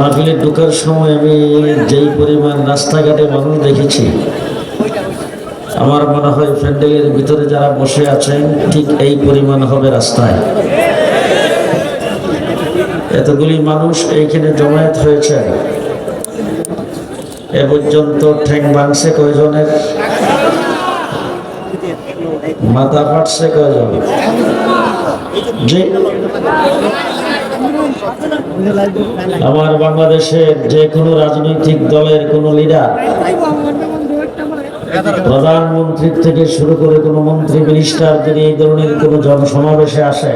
মাহফিলে ঢোকার সময় আমি যেই পরিমাণ রাস্তাঘাটে মানুষ দেখেছি, আমার মনে হয় প্যান্ডেলের ভিতরে যারা বসে আছেন, ঠিক এই পরিমাণ হবে রাস্তায়। এতগুলি মানুষ এইখানে জমায়েত হয়েছে এ পর্যন্ত ঠ্যাং ভাঙছে কয়জনের? মাথা ফাটছে কয়জন আমার বাংলাদেশের যে কোনো রাজনৈতিক দলের কোনো লিডার প্রধানমন্ত্রী থেকে শুরু করে কোনো মন্ত্রী মিনিস্টার যদি এই ধরনের কোনো জনসমাবেশে আসে,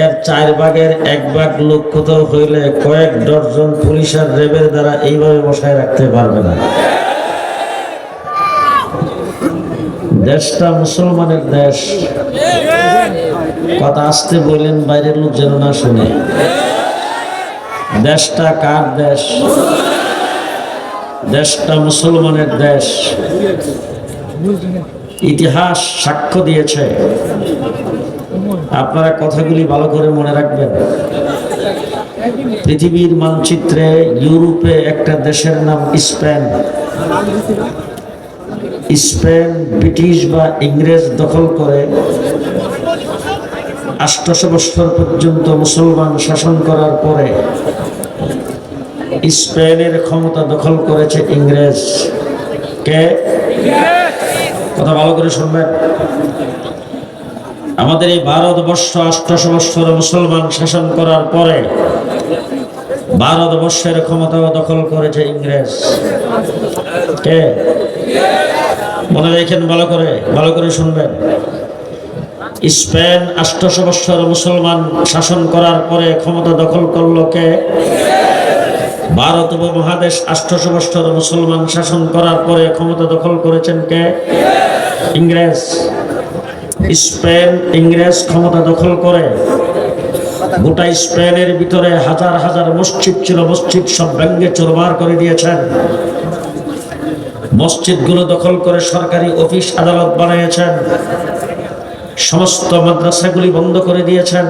এর চার ভাগের এক ভাগ লোক কোথাও হইলে কয়েক ডজন পুলিশ আর রেবের দ্বারা এইভাবে বসায় রাখতে পারবে না। দেশটা মুসলমানের দেশ। কথা আসতে বললেন বাইরের লোক যেন না শুনে। দেশটা কার দেশ? দেশটা মুসলমানের দেশ। ইতিহাস সাক্ষ্য দিয়েছে। আপনারা কথাগুলি ভালো করে মনে রাখবেন। পৃথিবীর মানচিত্রে ইউরোপে একটা দেশের নাম স্পেন। স্পেন, ব্রিটিশ বা ইংরেজ দখল করে। আষ্টশো বছর পর্যন্ত মুসলমান শাসন করার পরে স্পেনের ক্ষমতা দখল করেছে ইংরেজ। কে? কথা ভালো করে শুনবেন। আমাদের এই ভারতবর্ষ আষ্টশো বৎসর মুসলমান শাসন করার পরে ভারতবর্ষের ক্ষমতাও দখল করেছে ইংরেজ। কে? মনে রেখেন ভালো করে ভালো করে শুনবেন। স্পেন আষ্টশো মুসলমান শাসন করার পরে ক্ষমতা দখল করল কে? ভারত উপমহাদেশ আষ্টশো বৎসর মুসলমান শাসন করার পরে ক্ষমতা দখল করেছেন কে? ইংরেজ। স্পেন, ইংরেজ ক্ষমতা দখল করে। গোটা স্পেনের ভিতরে হাজার হাজার মসজিদ ছিল, মসজিদ সব ব্যঙ্গে চোরবার করে দিয়েছেন। মসজিদগুলো দখল করে সরকারি অফিস আদালত বানিয়েছেন। সমস্ত মাদ্রাসাগুলি বন্ধ করে দিয়েছেন।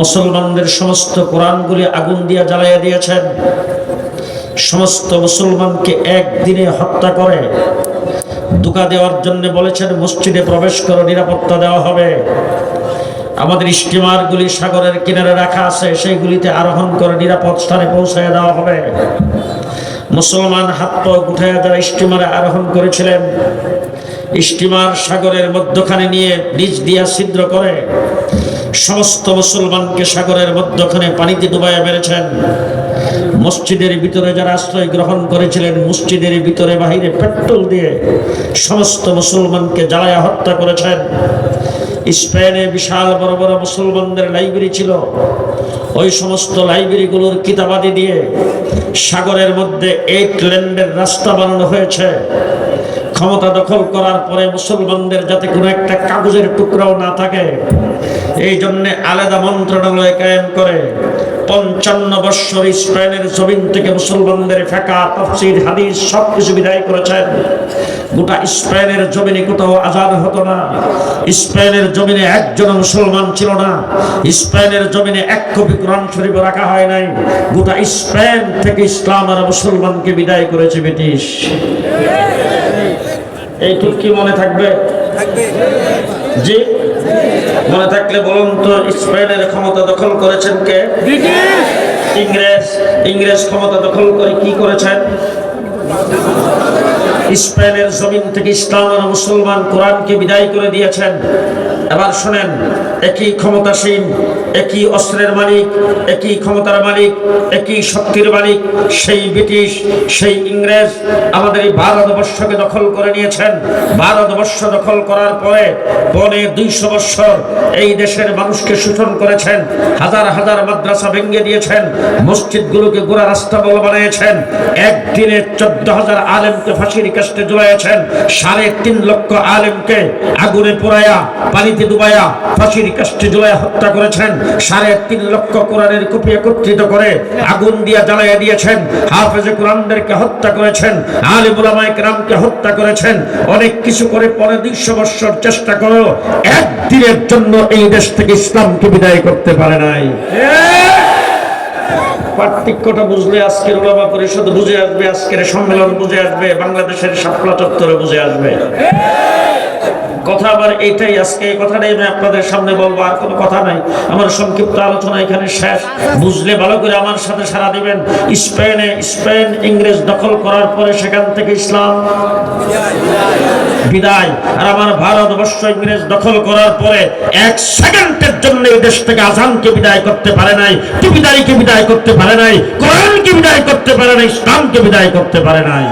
মুসলমানদের সমস্ত কোরআনগুলি আগুন দিয়ে জ্বালাইয়া দিয়েছেন। সমস্ত মুসলমানকে একদিনে হত্যা করে দুকা দেওয়ার জন্য বলেছেন, মসজিদে প্রবেশ করো, নিরাপত্তা দেওয়া হবে। আমাদের স্টিমারগুলি সাগরের কিনারে রাখা আছে, সেইগুলিতে আরোহণ করে নিরাপদ স্থানে পৌঁছায় দেওয়া হবে। মুসলমান হাত পা উঠাইয়া যারা স্টিমারে আরোহণ করেছিলেন স্টিমার সাগরের মধ্যখানে নিয়ে নিচ দিয়া ছিদ্র করে। সমস্ত মুসলমানকে সাগরের মধ্যখানে পানিতে ডুবাইয়া মেরেছেন। মসজিদের ভিতরে যারা আশ্রয় গ্রহণ করেছিলেন, মসজিদের ভিতরে বাহিরে পেট্রোল দিয়ে সমস্ত মুসলমানকে জ্বালায়া হত্যা করেছেন। স্পেনে বিশাল বড় বড় মুসলমানদের লাইব্রেরি ছিল। ওই সমস্ত লাইব্রেরিগুলোর কিতাবাদি দিয়ে সাগরের মধ্যে এইট ল্যান্ডের রাস্তা বানানো হয়েছে। ক্ষমতা দখল করার পরে মুসলমানদের যাতে কোনো একটা কাগজের টুকরাও না থাকে এই জন্যে আলাদা মন্ত্রণালয় কায়েম করে। পঞ্চান্ন বৎসর স্পেনের জমিন থেকে মুসলমানদের ফেকা তফসির হাদিস সব কিছু বিদায় করেছেন। গোটা স্পেনের জমিনে কোথাও আজাদ হতো না। স্পেনের জমিনে একজন মুসলমান ছিল না। স্পেনের জমিনে এক কপি কোরআন শরীফ রাখা হয় নাই। গোটা স্পেন থেকে ইসলাম আর মুসলমানকে বিদায় করেছে ব্রিটিশ। এইটুক কি মনে থাকবে। জি? মনে থাকলে বলুন তো স্পেনের ক্ষমতা দখল করেছেন কে? ইংরেজ ইংরেজ ক্ষমতা দখল করে কি করেছেন? স্পেনের জমিন থেকে ইসলাম আর মুসলমান কোরআনকে বিদায় করে দিয়েছেন। এবার শোনেন একই ক্ষমতাসীন, একই অস্ত্রের মালিক, একই ক্ষমতার মালিক, একই শক্তির মালিক, সেই ব্রিটিশ, সেই ইংরেজ আমাদের এই ভারতবর্ষকে দখল করে নিয়েছেন। ভারতবর্ষ দখল করার পরে পরে দুইশো বৎসর এই দেশের মানুষকে শোষণ করেছেন, হাজার হাজার মাদ্রাসা ভেঙে দিয়েছেন, মসজিদগুলোকে গোড়া রাস্তা বল বানিয়েছেন, একদিনে চোদ্দ হাজার আলেমকে ফাঁসির কাস্টে জড়াইয়েছেন সাড়ে তিন লক্ষ আলেমকে আগুনে পোড়ায়া পানিতে ডুবাইয়া, ফাঁসির কাস্টে জুলাইয়া হত্যা করেছেন, সাড়ে তিন লক্ষ কোরআনের কপি একত্রিত করে আগুন দিয়া দিয়েছেন, হাফেজে কোরআনদেরকে হত্যা করেছেন হত্যা করেছেন, অনেক কিছু করে পরে বৎসর চেষ্টা একদিনের জন্য এই দেশ থেকে ইসলামকে বিদায় করতে পারে নাই। পার্থক্যটা বুঝলে আজকের ওলামা পরিষদ বুঝে আসবে, আজকের সম্মেলন বুঝে আসবে, বাংলাদেশের শাপলা চত্বরে বুঝে আসবে। কথা আবার এইটাই আজকে এই কথাটাই আমি আপনাদের সামনে বলব, আর কোনো কথা নাই। আমার সংক্ষিপ্ত আলোচনা এখানে শেষ। বুঝলে ভালো করে আমার সাথে সারা দিবেন। স্পেনে, স্পেন ইংরেজ দখল করার পরে সেখান থেকে ইসলাম। বিদায়। আর আমার ভারতবর্ষ ইংরেজ দখল করার পরে এক সেকেন্ডের জন্য এই দেশ থেকে আজানকে বিদায় করতে পারে নাই, টুপিদারিকে বিদায় করতে পারে নাই, কোরআনকে বিদায় করতে পারে নাই, ইসলামকে বিদায় করতে পারে নাই।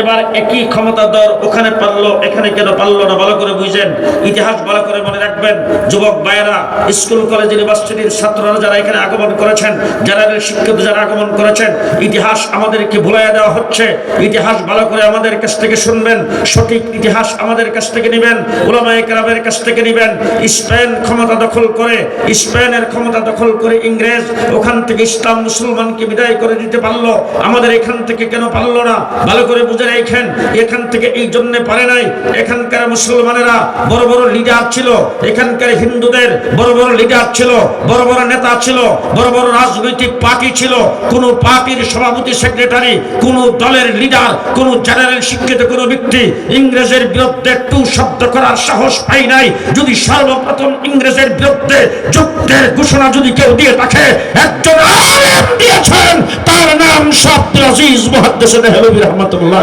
এবার একই ক্ষমতা দর ওখানে পারল, এখানে কেন পারল না, ভালো করে বুঝেন। ইতিহাস ভালো করে মনে রাখবেন, যুবক ভাইয়েরা, স্কুল, কলেজ, ইউনিভার্সিটির ছাত্ররা যারা এখানে আগমন করেছেন, যারা শিক্ষিত যারা আগমন করেছেন, ইতিহাস আমাদেরকে ভুলাইয়া দেওয়া হচ্ছে। ইতিহাস ভালো করে আমাদের কাছ থেকে শুনবেন, সঠিক ইতিহাস আমাদের কাছ থেকে নেবেন ওলামায়ে কেরামের কাছ থেকে নেবেন। স্পেন ক্ষমতা দখল করে, স্পেনের ক্ষমতা দখল করে ইংরেজ ওখান থেকে ইসলাম মুসলমানকে বিদায় করে দিতে পারল। আমাদের এখান থেকে কেন পারল না? ভালো করে বুঝে রেখেন, এখান থেকে এই জন্য পারে নাই। এখানকার মুসলমানেরা বড় বড় লিডার ছিল, এখানকার হিন্দুদের বড় বড় লিডার ছিল, বড় বড় নেতা ছিল, বড় বড় রাজনৈতিক পার্টি ছিল। কোন পার্টির সভাপতি সেক্রেটারি কোন দলের লিডার কোন জেনারেল শিক্ষিত কোন ব্যক্তি ইংরেজের বিরুদ্ধে টু শব্দ করার সাহস পাই নাই। যদি সর্বপ্রথম ইংরেজের বিরুদ্ধে যুদ্ধের ঘোষণা যদি কেউ দিয়ে থাকে, একজন আলেম দিয়েছেন, তার নাম শাব্দুল আজিজ দেহলভী রহমাতুল্লাহ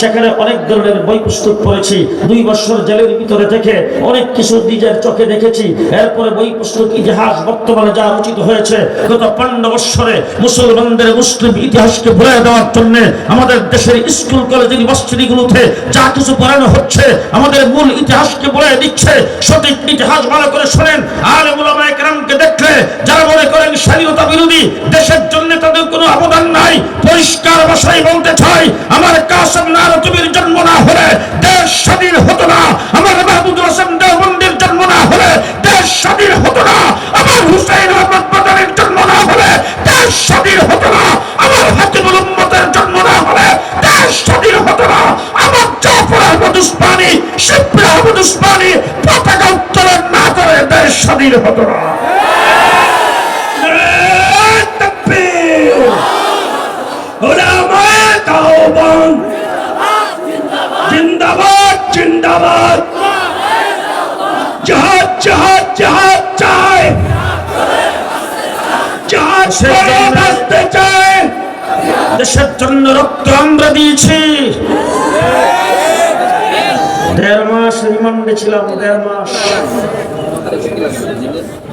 সেখানে অনেক ধরনের বই পুস্তক পড়েছি। দুই বছর জেলের ভিতরে থেকে অনেক কিছু নিজের চোখে দেখেছি। এরপরে বই পুস্তক ইতিহাস বর্তমানে যা রচিত হয়েছে, গত পনেরো বৎসরে মুসলমানদের মুসলিম ইতিহাসকে ভুলে দেওয়ার জন্য আমাদের দেশের স্কুল, কলেজ, ইউনিভার্সিটিগুলোতে যা কিছু পড়ানো হচ্ছে, আমাদের মূল ইতিহাসকে বলে দিচ্ছে, সঠিক ইতিহাস ভালো করে শোনেন, আর দেখলে যারা মনে করেন স্বাধীনতা বিরোধী, দেশের জন্য তাদের কোনো অবদান নাই, পরিষ্কার ভাষায় বলতে চাই, আমার কাসম নারতুবির জন্ম না হলে দেশ স্বাধীন হতো না, আমার মাহমুদুল হাসান দেওবন্দির জন্ম না হলে দেশ স্বাধীন হতো না, আমার হুসাইন আহমদ মাদানির জন্ম না হলে দেশ স্বাধীন হতো উসমানী শিবরা আহমদ উসমানী পতাকা উত্তোলন না করে দেশ স্বাধীন হতো না। জিন্দাবাদ জিন্দাবাদ। জাহাজ জাহাজ জাহাজ চাই। জাহাজ বাঁচতে চায় দেশের জন্য রক্ত আমরা দিয়েছি। দেড় মাস রিমান্ডে ছিলাম, দেড় মাস।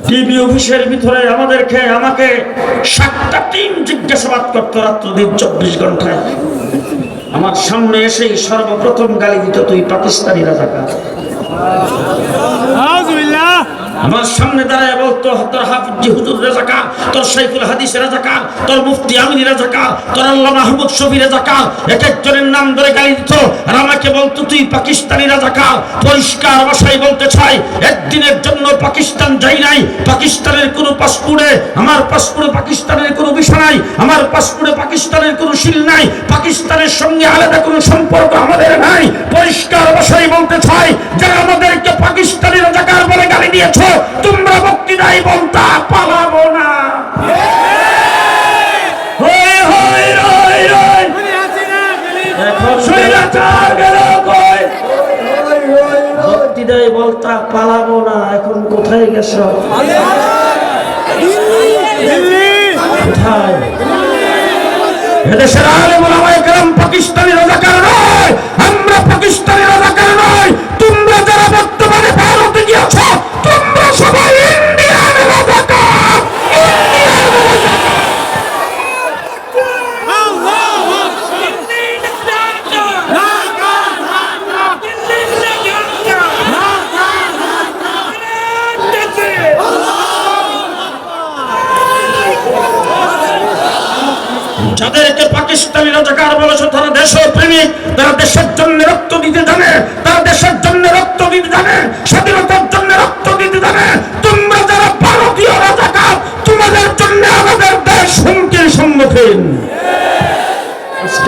টিভি অফিসের ভিতরে আমাদেরকে, আমাকে সাতটা টিম জিজ্ঞাসাবাদ করতো রাত্রদিন চব্বিশ ঘন্টায়। আমার সামনে এসেই সর্বপ্রথম গালি দিত, তুই পাকিস্তানি রাজাকার। আমার সামনে দাঁড়ায় বলতো তোর হাফিজি হুজুর রাজাকার তোর শাইখুল হাদিস রাজাকার তোর মুফতি আমিনী রাজাকার তোর আল্লাহ মাহমুদ শফি রাজাকার এক একজনের নাম ধরে গালি দিত। আর আমাকে বলতো, তুই পাকিস্তানি রাজাকার পরিষ্কার ভাষায় বলতে চাই। একদিনের জন্য পাকিস্তান যাই নাই, পাকিস্তানের কোনো পাসপোর্টে, আমার পাসপোর্টে পাকিস্তানের কোনো বিষয় নাই, আমার পাসপোর্টে পাকিস্তানের কোনো শিল নাই, পাকিস্তানের সঙ্গে আলাদা কোনো সম্পর্ক আমাদের নাই, পরিষ্কার কোথায় এদেশের আলম পাকিস্তানি রাজাকার নয় আমরা পাকিস্তানি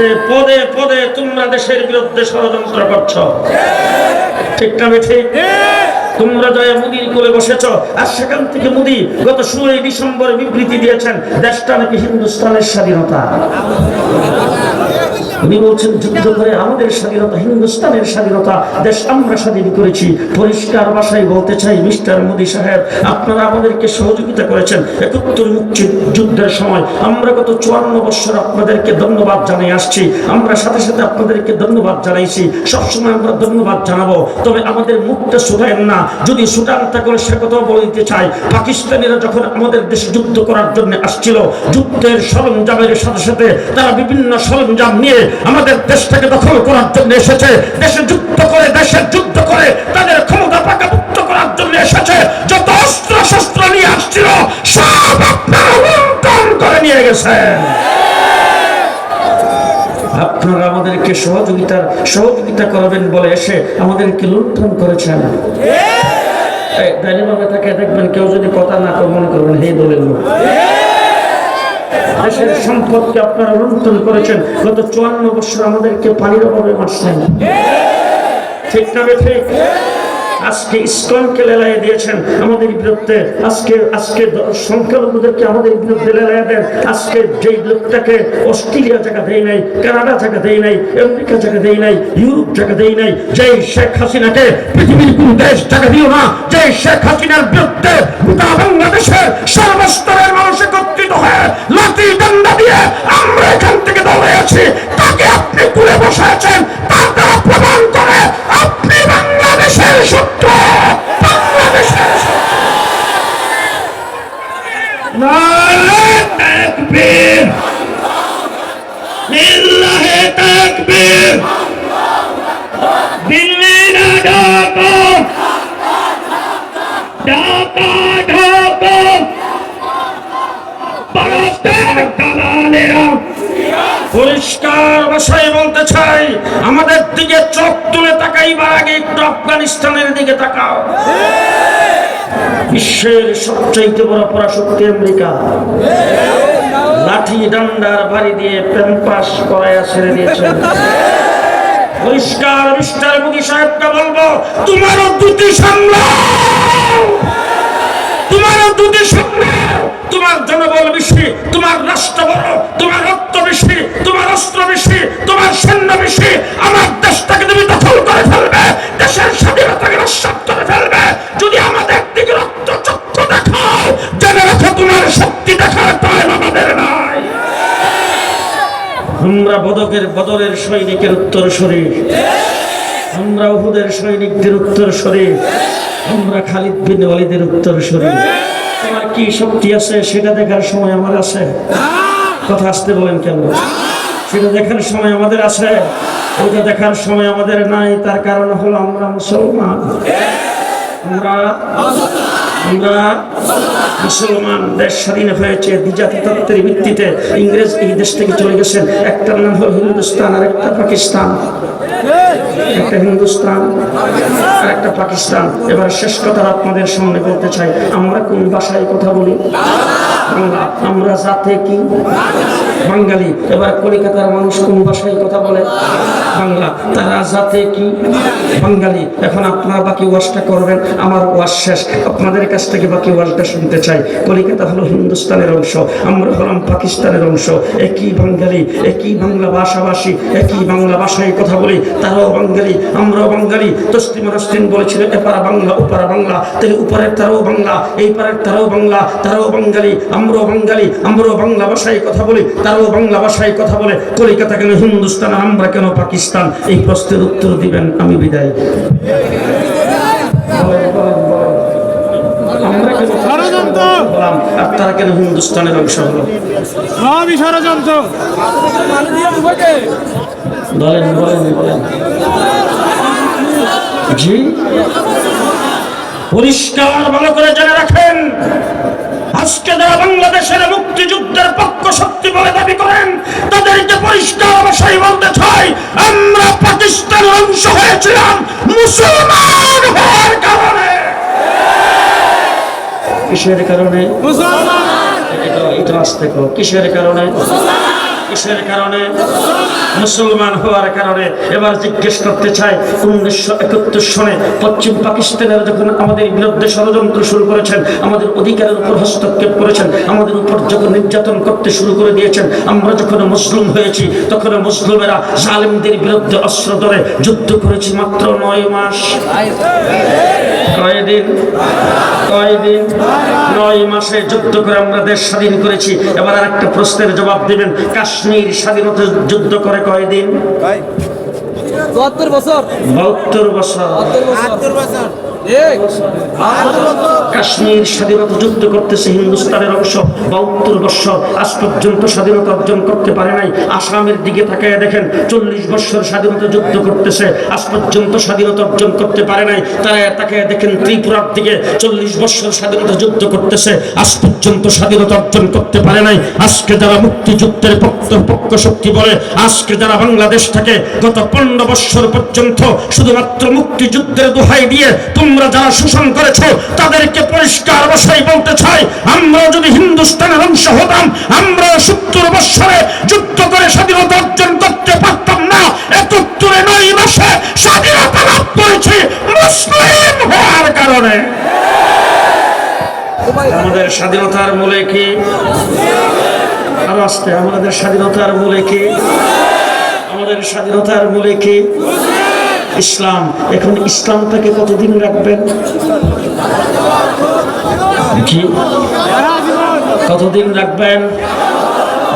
আজকে পদে পদে তোমরা দেশের বিরুদ্ধে ষড়যন্ত্র করছ। ঠিক না ঠিক তোমরা জয়া মুদির কোলে বসেছ, আর সেখান থেকে মুদি গত ষোলোই ডিসেম্বর বিবৃতি দিয়েছেন, দেশটা নাকি হিন্দুস্তানের স্বাধীনতা। উনি বলছেন যুদ্ধ করে আমাদের স্বাধীনতা, হিন্দুস্তানের স্বাধীনতা, দেশ আমরা স্বাধীন করেছি। পরিষ্কার ভাষায় বলতে চাই, মিস্টার মোদী সাহেব, আপনারা আমাদেরকে সহযোগিতা করেছেন একাত্তর মুক্তি যুদ্ধের সময়। আমরা গত চুয়ান্ন বছর আপনাদেরকে ধন্যবাদ জানিয়ে আসছি। আমরা সাথে সাথে আপনাদেরকে ধন্যবাদ জানাইছি। সবসময় আমরা ধন্যবাদ জানাব। তবে আমাদের মুখটা শুধায়েন না। যদি সুটানটা করে সে কথাও বলতে চাই। পাকিস্তানিরা যখন আমাদের দেশে যুদ্ধ করার জন্য আসছিল, যুদ্ধের সরঞ্জামের সাথে সাথে তারা বিভিন্ন সরঞ্জাম নিয়ে আমাদের দেশটাকে দখল করার জন্য এসেছে, দেশে যুদ্ধ করে, দেশের যুদ্ধ করে, তাদের ক্ষমতা পাকাপুক্ত করার জন্য এসেছে। যত অস্ত্র শস্ত্র নিয়ে আসছিল, সব করে নিয়ে গেছেন আপনারা আমাদেরকে সহযোগিতার সহযোগিতা করবেন বলে এসে আমাদেরকে লুণ্ঠন করেছেন। দেখবেন কেউ যদি কথা না করে মনে করবেন, হে দলের লোক। দেশের সম্পদকে আপনারা লুণ্ঠন করেছেন, গত চুয়ান্ন বছর আমাদেরকে পানির অভাবে মারছেন। ঠিক না ঠিক? আজকে ইস্কনকে লেলাই দিয়েছেন আমাদের বিরুদ্ধে। আজকে আজকে সংখ্যালঘুদেরকে আমাদের বিরুদ্ধে লেলাই দেন। আজকে যেই লোকটাকে অস্ট্রেলিয়া জায়গা দেয় নাই, কানাডা জায়গা দেয় নাই, আমেরিকা জায়গা দেয় নাই, ইউরোপ জায়গা দেয় নাই, যেই শেখ হাসিনাকে পৃথিবীর কোন দেশ জায়গা দিও না, যেই শেখ হাসিনার বিরুদ্ধে গোটা বাংলাদেশের সর্বস্তরের মানুষ একত্রিত হয়ে লাঠি ডান্ডা দিয়ে আমরা এখান থেকে দৌড়ে আছি তাকে আপনি তুলে বসে আছেন। দিকে চোখ তুলে তাকাইবার আগে একটু আফগানিস্তানের দিকে তাকাও। বিশ্বের সবচাইতে বড় পরাশক্তি আমেরিকা। লাঠি ডান্ডার বাড়ি দিয়ে প্যাম্পাস করাইয়া ছেড়ে দিয়েছেন পরিষ্কার, মিস্টার মোদী সাহেবকে বলব, তোমারও দুটি সামলাও! তোমারও দুটি সামলাও তোমার জনবল বেশি, তোমার রাষ্ট্র বড়, তোমার রক্ত বেশি, তোমার অস্ত্র বেশি, তোমার সৈন্য বেশি। আমার দেশটাকে তুমি দখল করে ফেলবে, দেশের স্বাধীনতাকে নস্বাত করে ফেলবে। যদি আমাদের রক্ত চক্ষু দেখাও, জেনে রাখো তোমার শক্তি দেখার টাইম বদকের বদরের সৈনিকের উত্তর শরীর আমরা উহুদের সৈনিকদের উত্তর শরীর আমরা খালিদ বিন ওয়ালিদের উত্তর শুরু তোমার কি শক্তি আছে? সেটা দেখার সময় আমার আছে। কথা আসতে বলেন কেন? সেটা দেখার সময় আমাদের আছে। ওইটা দেখার সময় আমাদের নাই। তার কারণ হলো আমরা মুসলমান। আমরা আমরা মুসলমান দেশ স্বাধীন হয়েছে দ্বিজাতি তত্ত্বের ভিত্তিতে ইংরেজ এই দেশ থেকে চলে গেছেন। একটার নাম হলো হিন্দুস্তান আর একটা পাকিস্তান। একটা হিন্দুস্তান আর একটা পাকিস্তান। এবার শেষ কথা আপনাদের সামনে বলতে চাই, আমরা কোন ভাষায় কথা বলি? বাংলা। আমরা জাতে কি? বাঙালি। এবার কলিকাতার মানুষ কোন ভাষায় কথা বলে? বাংলা। তারা জাতে কি? বাঙালি। এখন আপনারা বাকি ওয়াশটা করবেন, আমার ওয়াশ শেষ। আপনাদের কাছ থেকে বাকি ওয়াজটা শুনতে চাই। কলিকাতা হলো হিন্দুস্তানের অংশ, আমরা হলাম পাকিস্তানের অংশ। একই বাঙালি, একই বাংলা ভাষাভাষী, একই বাংলা ভাষায় কথা বলি, তারাও বাঙালি, আমরাও বাঙালি। তসলিম রসলিম বলেছিল এপারা বাংলা ওপারা বাংলা। তাহলে উপরের তারাও বাংলা, এই পারের তারাও বাংলা, তারাও বাঙালি, আমরাও বাঙালি, আমরাও বাংলা ভাষায় কথা বলি, তারাও বাংলা ভাষায় কথা বলে। কলিকাতা কেন হিন্দুস্তান আমরা কেন পাকিস্তান? এই প্রশ্নের উত্তর দিবেন, আমি বিদায়। করলাম আপনারা কেন হিন্দুস্তানের অংশ হলো? বলেন বলেন বলেন। পরিষ্কার ভালো করে জেনে রাখেন। আজকে যারা বাংলাদেশের মুক্তিযুদ্ধের পক্ষ শক্তি বলে দাবি করেন তাদেরকে পরিষ্কার অবশ্যই বলতে চাই আমরা পাকিস্তানের অংশ হয়েছিলাম মুসলমান হওয়ার কারণে। কিসের কারণে? এটা আসতে কিসের কারণে? কিসের কারণে? মুসলমান হওয়ার কারণে এবার জিজ্ঞেস করতে চাই, উনিশশো একাত্তর সনে পশ্চিম পাকিস্তানের যখন আমাদের বিরুদ্ধে ষড়যন্ত্র শুরু করেছেন, আমাদের অধিকারের উপর হস্তক্ষেপ করেছেন, আমাদের উপর যখন নির্যাতন করতে শুরু করে দিয়েছেন, আমরা যখন মুসলিম হয়েছি, তখন মুসলিমেরা জালিমদের বিরুদ্ধে অস্ত্র ধরে যুদ্ধ করেছি মাত্র নয় মাস। কয়দিন? কয়দিন? নয় মাসে যুদ্ধ করে আমরা দেশ স্বাধীন করেছি। এবার আর একটা প্রশ্নের জবাব দিবেন, কাশ্মীর স্বাধীনতা যুদ্ধ করে কয়দিন? চুয়াত্তর বছর। বাহাত্তর বছর। বাহাত্তর বছর। কাশ্মীর স্বাধীনতা যুদ্ধ করতেছে হিন্দুস্তানের অংশ। বাহাত্তর বছর। আজ পর্যন্ত স্বাধীনতা অর্জন করতে পারে নাই। আসামের দিকে তাকায় দেখেন চল্লিশ বছর স্বাধীনতা যুদ্ধ করতেছে। আজ পর্যন্ত স্বাধীনতা অর্জন করতে পারে নাই। তারা তাকায় দেখেন ত্রিপুরার দিকে চল্লিশ বছর স্বাধীনতা যুদ্ধ করতেছে। আজ পর্যন্ত স্বাধীনতা অর্জন করতে পারে নাই। আজকে যারা মুক্তিযুদ্ধের পক্ষ পক্ষ শক্তি বলে আজকে যারা বাংলাদেশ থেকে গত পনেরো বছর পর্যন্ত শুধুমাত্র মুক্তিযুদ্ধের দোহাই দিয়ে তোমরা যারা শোষণ করেছ, তাদেরকে পরিষ্কার ভাষায় বলতে চাই আমরা যদি হিন্দুস্তানের অংশ হতাম আমরা সত্তর বছরে যুদ্ধ করে স্বাধীনতা অর্জন করতে পারতাম না। একাত্তরে নয় মাসে স্বাধীনতা লাভ করেছি মুসলিম হওয়ার কারণে। আমাদের স্বাধীনতার মূলে কি? আসতে, আমাদের স্বাধীনতার মূলে কি? আমাদের স্বাধীনতার মূলে কি? ইসলাম। এখন ইসলামটাকে কতদিন রাখবেন? জি। কতদিন রাখবেন?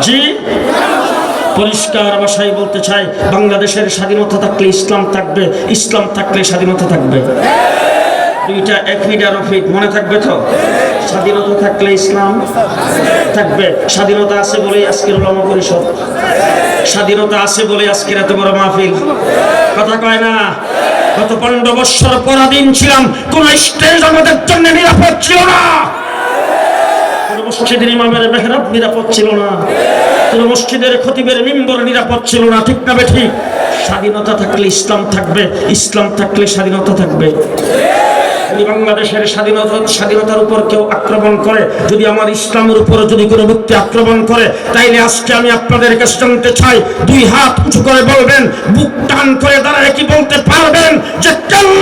জি। পরিষ্কার ভাষায় বলতে চাই, বাংলাদেশের স্বাধীনতা থাকলে ইসলাম থাকবে, ইসলাম থাকলে স্বাধীনতা থাকবে। দুইটা এক মিটার ফিট মনে থাকবে তো? স্বাধীনতা থাকলে ইসলাম থাকবে। স্বাধীনতা আছে বলেই আজকের ওলামা পরিষদ। স্বাধীনতা আছে বলে আজকের এত বড় মাহফিল। কথা কয় না? গত পনেরো বৎসর পরাধীন ছিলাম, কোন স্টেজ আমাদের জন্য নিরাপদ ছিল না। মসজিদের ইমামের মেহরাব নিরাপদ ছিল না। কোন মসজিদের খতিবের মিম্বর নিরাপদ ছিল না, ঠিক না ঠিক স্বাধীনতা থাকলে ইসলাম থাকবে, ইসলাম থাকলে স্বাধীনতা থাকবে। বাংলাদেশের স্বাধীনতা স্বাধীনতার উপর কেউ আক্রমণ করে, যদি আমার ইসলামের উপর যদি কোনো ব্যক্তি আক্রমণ করে, তাইলে আজকে আমি আপনাদের কাছে জানতে চাই, দুই হাত উঁচু করে বলবেন, বুক টান করে দাঁড়ায় কি বলতে পারবেন? যে কাল্লা